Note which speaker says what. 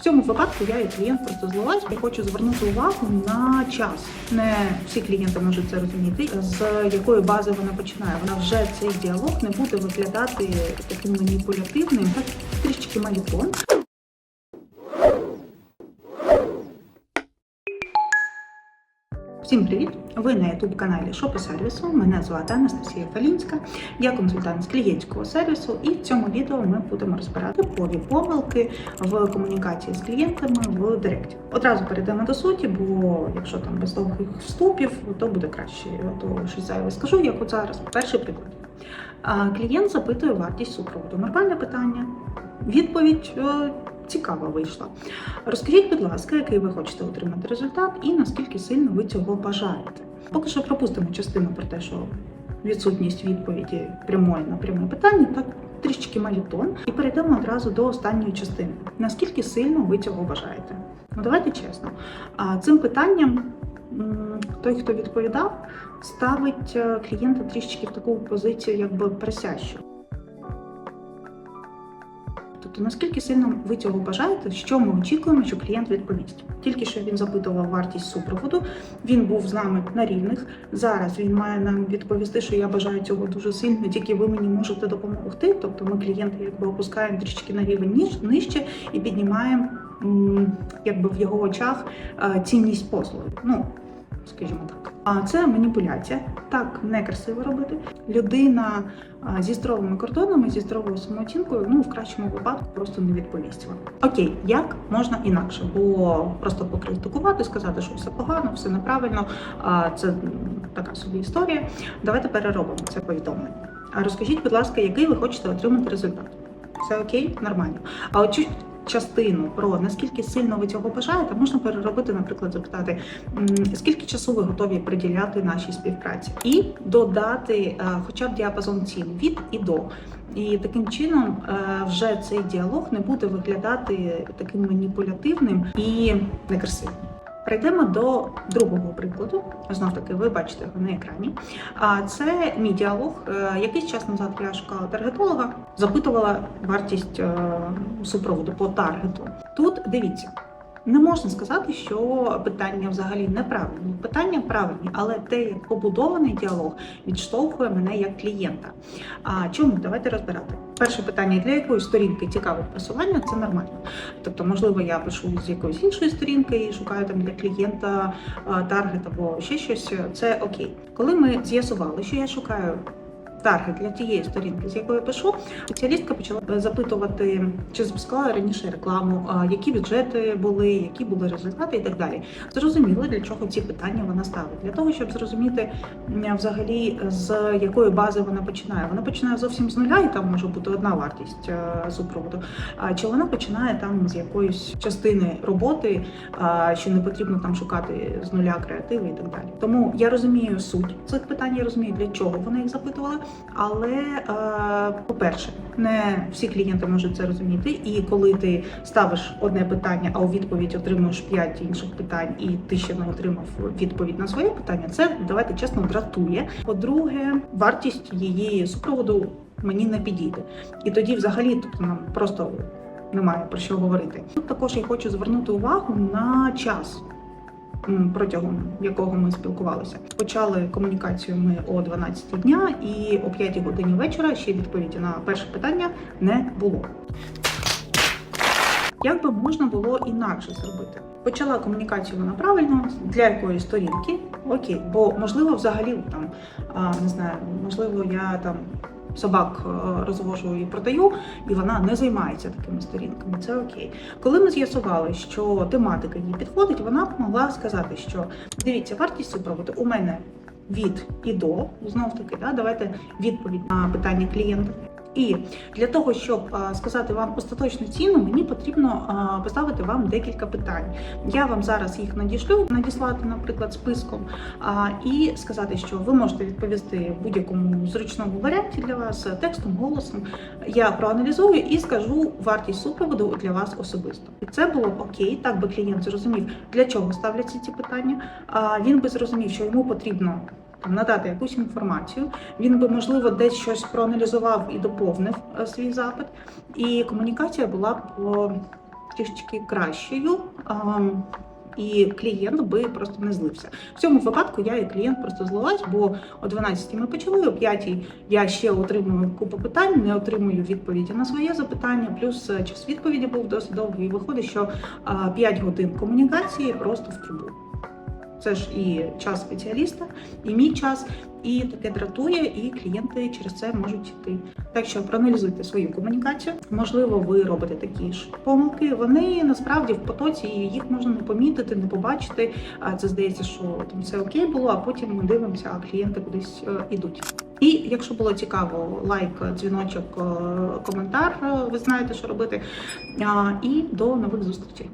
Speaker 1: В цьому випадку я і клієнт просто злилась і хочу звернути увагу на час. Не всі клієнти можуть це розуміти, з якої бази вона починає. Вона вже цей діалог не буде виглядати таким маніпулятивним, так трішечки маніпон. Всім привіт! Ви на youtube каналі Шопи сервісу. Мене звати Анастасія Фалінська. Я консультант з клієнтського сервісу, і в цьому відео ми будемо розбирати типові помилки в комунікації з клієнтами в Директі. Одразу перейдемо до суті, бо якщо там без довгих вступів, то буде краще. То щось зайве скажу, як от зараз. Перший приклад. Клієнт запитує вартість супроводу. Нормальне питання. Відповідь е, цікава вийшла. Розкажіть, будь ласка, який ви хочете отримати результат і наскільки сильно ви цього бажаєте. Поки що пропустимо частину про те, що відсутність відповіді прямої на пряме питання, так трішечки малітон, і перейдемо одразу до останньої частини. Наскільки сильно ви цього бажаєте? Ну давайте чесно. Цим питанням той, хто відповідав, ставить е, клієнта трішечки в таку позицію, якби просящу. Тобто, наскільки сильно ви цього бажаєте, що ми очікуємо, що клієнт відповість? Тільки що він запитував вартість супроводу, він був з нами на рівних. Зараз він має нам відповісти, що я бажаю цього дуже сильно, тільки ви мені можете допомогти. Тобто ми клієнта якби опускаємо трішки на рівень ніж нижче і піднімаємо якби в його очах е, цінність послуги. Ну скажімо так. А це маніпуляція. Так не красиво робити. Людина зі здоровими кордонами, зі здоровою самооцінкою, ну в кращому випадку просто не відповість вам. Окей, як можна інакше, бо просто покритикувати, сказати, що все погано, все неправильно. Це така собі історія. Давайте переробимо це повідомлення. А розкажіть, будь ласка, який ви хочете отримати результат? Все окей, нормально. А от частину про наскільки сильно ви цього бажаєте, можна переробити, наприклад, запитати, скільки часу ви готові приділяти нашій співпраці, і додати е, хоча б діапазон цін від і до. І таким чином е, вже цей діалог не буде виглядати таким маніпулятивним і некрасивим. Перейдемо до другого прикладу. Знов таки, ви бачите його на екрані. А це мій діалог. Е, Якийсь час назад я шукала таргетолога, запитувала вартість е, супроводу по таргету. Тут дивіться. Не можна сказати, що питання взагалі неправильні. Питання правильні, але те, як побудований діалог, відштовхує мене як клієнта. А чому? Давайте розбирати. Перше питання для якої сторінки цікаве посилання, це нормально. Тобто, можливо, я пишу з якоїсь іншої сторінки і шукаю там для клієнта таргет або ще щось. Це окей. Коли ми з'ясували, що я шукаю. Таргет для тієї сторінки, з якої я пишу, спеціалістка почала запитувати, чи запускала раніше рекламу, які бюджети були, які були результати і так далі. Зрозуміло, для чого ці питання вона ставить. Для того, щоб зрозуміти взагалі з якої бази вона починає. Вона починає зовсім з нуля, і там може бути одна вартість супроводу. Чи вона починає там з якоїсь частини роботи, що не потрібно там шукати з нуля креативи і так далі. Тому я розумію суть цих питань, я розумію, для чого вона їх запитувала. Але, е, по-перше, не всі клієнти можуть це розуміти. І коли ти ставиш одне питання, а у відповідь отримуєш п'ять інших питань, і ти ще не отримав відповідь на своє питання, це давайте чесно дратує. По-друге, вартість її супроводу мені не підійде. І тоді, взагалі, тобто нам просто немає про що говорити. Тут також я хочу звернути увагу на час. Протягом якого ми спілкувалися, почали комунікацію ми о 12 дня, і о 5 годині вечора ще відповіді на перше питання не було. Як би можна було інакше зробити? Почала комунікацію вона правильно для якоїсь сторінки, окей, бо можливо, взагалі там не знаю, можливо, я там собак е, розвожу і продаю, і вона не займається такими сторінками. Це окей. Коли ми з'ясували, що тематика їй підходить, вона могла сказати, що дивіться, вартість супроводу у мене від і до знов таки, да, давайте відповідь на питання клієнта. І для того, щоб сказати вам остаточну ціну, мені потрібно поставити вам декілька питань. Я вам зараз їх надішлю, надіслати, наприклад, списком, і сказати, що ви можете відповісти будь-якому зручному варіанті для вас текстом, голосом. Я проаналізую і скажу вартість супроводу для вас особисто. І це було б окей. Так би клієнт зрозумів, для чого ставляться ці питання. Він би зрозумів, що йому потрібно надати якусь інформацію. Він би, можливо, десь щось проаналізував і доповнив е, свій запит, і комунікація була б трішечки кращою. І клієнт би просто не злився. В цьому випадку я і клієнт просто злилась, бо о 12 ми почали, о 5 я ще отримую купу питань, не отримую відповіді на своє запитання. Плюс е, час відповіді був досить довгий. І виходить, що а, 5 годин комунікації просто в трубу. Це ж і час спеціаліста, і мій час, і таке дратує, і клієнти через це можуть йти. Так що проаналізуйте свою комунікацію. Можливо, ви робите такі ж помилки. Вони насправді в потоці їх можна не помітити, не побачити. А це здається, що там все окей було, а потім ми дивимося, а клієнти кудись е, ідуть. І якщо було цікаво, лайк, дзвіночок, е, коментар, е, ви знаєте, що робити. І до нових зустрічей.